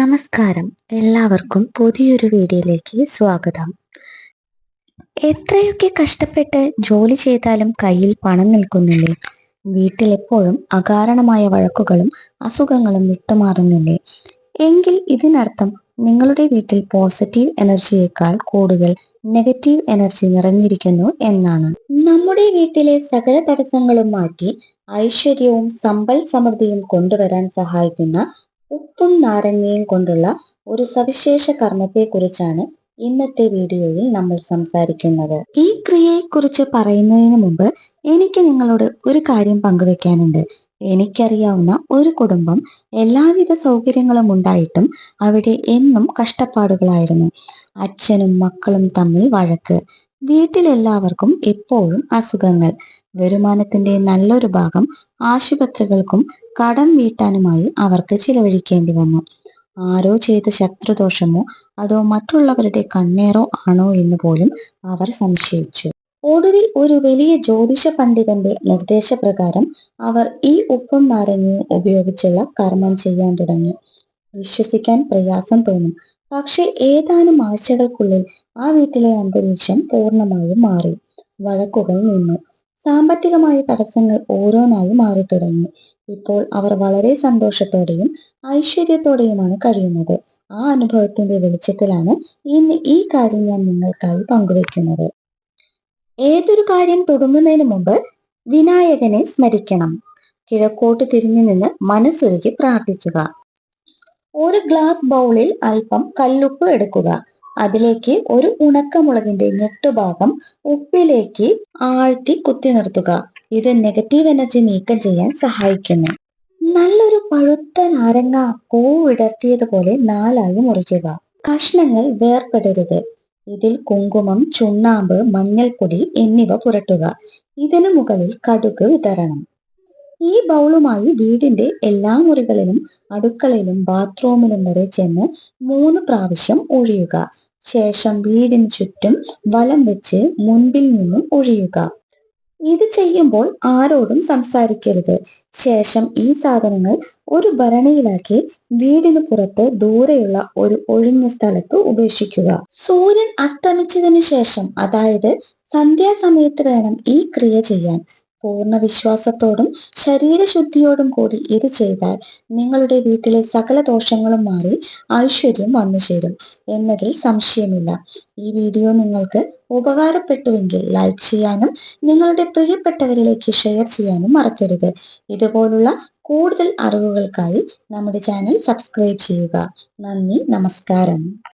നമസ്കാരം. എല്ലാവർക്കും പുതിയൊരു വീഡിയോയിലേക്ക് സ്വാഗതം. എത്രയൊക്കെ കഷ്ടപ്പെട്ട് ജോലി ചെയ്താലും കയ്യിൽ പണം നിൽക്കുന്നില്ലേ? വീട്ടിലെപ്പോഴും അകാരണമായ വഴക്കുകളും അസുഖങ്ങളും വിട്ടുമാറുന്നില്ലേ? എങ്കിൽ ഇതിനർത്ഥം നിങ്ങളുടെ വീട്ടിൽ പോസിറ്റീവ് എനർജിയേക്കാൾ കൂടുതൽ നെഗറ്റീവ് എനർജി നിറഞ്ഞിരിക്കുന്നു എന്നാണ്. നമ്മുടെ വീട്ടിലെ സകല തടസ്സങ്ങളും മാറ്റി ഐശ്വര്യവും സമ്പൽ സമൃദ്ധിയും കൊണ്ടുവരാൻ സഹായിക്കുന്ന ഉപ്പും നാരങ്ങയും കൊണ്ടുള്ള ഒരു സവിശേഷ കർമ്മത്തെക്കുറിച്ചാണ് ഇന്നത്തെ വീഡിയോയിൽ നമ്മൾ സംസാരിക്കുന്നത്. ഈ ക്രിയയെക്കുറിച്ച് പറയുന്നതിന് മുമ്പ് എനിക്ക് നിങ്ങളോട് ഒരു കാര്യം പങ്കുവെക്കാനുണ്ട്. എനിക്കറിയാവുന്ന ഒരു കുടുംബം എല്ലാവിധ സൗകര്യങ്ങളും ഉണ്ടായിട്ടും അവിടെ എന്നും കഷ്ടപ്പാടുകളായിരുന്നു. അച്ഛനും മക്കളും തമ്മിൽ വഴക്ക്. വീട്ടിലെല്ലാവർക്കും എപ്പോഴും അസുഖങ്ങൾ. വരുമാനത്തിന്റെ നല്ലൊരു ഭാഗം ആശുപത്രികൾക്കും കടം വീട്ടാനുമായി അവർക്ക് ചിലവഴിക്കേണ്ടി വന്നു. ആരോ ചെയ്ത ശത്രുദോഷമോ അതോ മറ്റുള്ളവരുടെ കണ്ണേറോ ആണോ എന്ന് പോലും അവർ സംശയിച്ചു. ഒടുവിൽ ഒരു വലിയ ജ്യോതിഷ പണ്ഡിതന്റെ നിർദ്ദേശപ്രകാരം അവർ ഈ ഉപ്പും നാരങ്ങയും ഉപയോഗിച്ചുള്ള കർമ്മം ചെയ്യാൻ തുടങ്ങി. വിശ്വസിക്കാൻ പ്രയാസം തോന്നും. പക്ഷെ ഏതാനും ആഴ്ചകൾക്കുള്ളിൽ ആ വീട്ടിലെ അന്തരീക്ഷം പൂർണമായും മാറി. വഴക്കുകൾ നിന്നു. സാമ്പത്തികമായ തടസ്സങ്ങൾ ഓരോന്നായി മാറി തുടങ്ങി ഇപ്പോൾ അവർ വളരെ സന്തോഷത്തോടെയും ഐശ്വര്യത്തോടെയുമാണ് കഴിയുന്നത്. ആ അനുഭവത്തിന്റെ വെളിച്ചത്തിലാണ് ഇന്ന് ഈ കാര്യം ഞാൻ നിങ്ങൾക്കായി പങ്കുവെക്കുന്നത്. ഏതൊരു കാര്യം തുടങ്ങുന്നതിന് മുമ്പ് വിനായകനെ സ്മരിക്കണം. കിഴക്കോട്ട് തിരിഞ്ഞു നിന്ന് മനസ്സൊരുക്കി പ്രാർത്ഥിക്കുക. ഒരു ഗ്ലാസ് ബൗളിൽ അല്പം കല്ലുപ്പ് എടുക്കുക. അതിലേക്ക് ഒരു ഉണക്കമുളകിന്റെ ഞെട്ടുഭാഗം ഉപ്പിലേക്ക് ആഴ്ത്തി കുത്തി നിർത്തുക. ഇത് നെഗറ്റീവ് എനർജി നീക്കം ചെയ്യാൻ സഹായിക്കുന്നു. നല്ലൊരു പഴുത്ത നാരങ്ങ പൂവിടർത്തിയതുപോലെ നാലായി മുറിക്കുക. കഷ്ണങ്ങൾ വേർപെടരുത്. ഇതിൽ കുങ്കുമം ചുണ്ണാമ്പ് മഞ്ഞൾപ്പൊടി എന്നിവ പുരട്ടുക. ഇതിനു മുകളിൽ കടുക് വിതരണം ഈ ബൗളുമായി വീടിന്റെ എല്ലാ മുറികളിലും അടുക്കളയിലും ബാത്റൂമിലും വരെ ചെന്ന് മൂന്ന് പ്രാവശ്യം ഒഴിയുക. ശേഷം വീടിന് ചുറ്റും വലം വെച്ച് മുൻപിൽ നിന്നും ഒഴിയുക. ഇത് ചെയ്യുമ്പോൾ ആരോടും സംസാരിക്കരുത്. ശേഷം ഈ സാധനങ്ങൾ ഒരു ഭരണിയിലാക്കി വീടിന് പുറത്ത് ദൂരെയുള്ള ഒരു ഒഴിഞ്ഞ സ്ഥലത്ത് ഉപേക്ഷിക്കുക. സൂര്യൻ അസ്തമിച്ചതിനു ശേഷം അതായത് സന്ധ്യാസമയത്ത് വേണം ഈ ക്രിയ ചെയ്യാൻ. പൂർണ വിശ്വാസത്തോടും ശരീരശുദ്ധിയോടും കൂടി ഇത് ചെയ്താൽ നിങ്ങളുടെ വീട്ടിലെ സകല ദോഷങ്ങളും മാറി ഐശ്വര്യം വന്നു ചേരും എന്നതിൽ സംശയമില്ല. ഈ വീഡിയോ നിങ്ങൾക്ക് ഉപകാരപ്പെട്ടുവെങ്കിൽ ലൈക്ക് ചെയ്യാനും നിങ്ങളുടെ പ്രിയപ്പെട്ടവരിലേക്ക് ഷെയർ ചെയ്യാനും മറക്കരുത്. ഇതുപോലുള്ള കൂടുതൽ അറിവുകൾക്കായി നമ്മുടെ ചാനൽ സബ്സ്ക്രൈബ് ചെയ്യുക. നന്ദി നമസ്കാരം.